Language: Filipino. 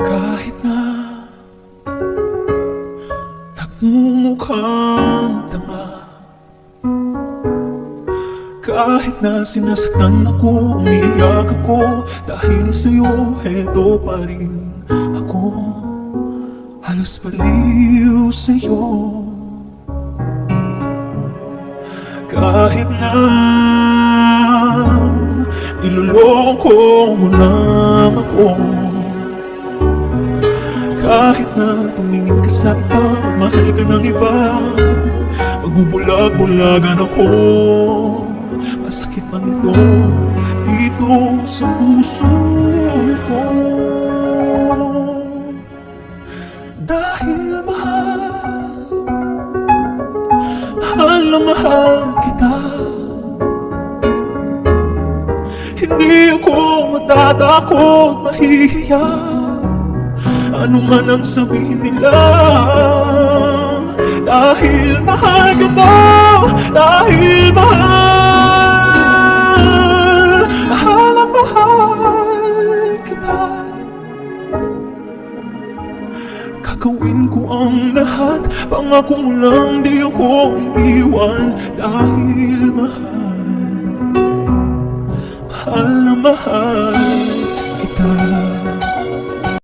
Kahit na Nagmumukhang tanga. Kahit na sinasaktan ako Umiyak ako. Dahil sa'yo Heto pa rin ako. Halos baliw sa'yo. Kahit na Iluloko mo lang ako tumingin ka sa iba Mahal ka ng iba. Magbubulag-bulagan ako. Masakit man ito Dito sa puso ko. Dahil mahal na mahal kita. Hindi ako matatakot, mahihiya Ano man ang sabihin nila. Dahil mahal kita. Dahil mahal. Mahal na mahal kita. Gagawin ko ang lahat. Pangako lang di ako iiwan. Dahil mahal. Mahal na mahal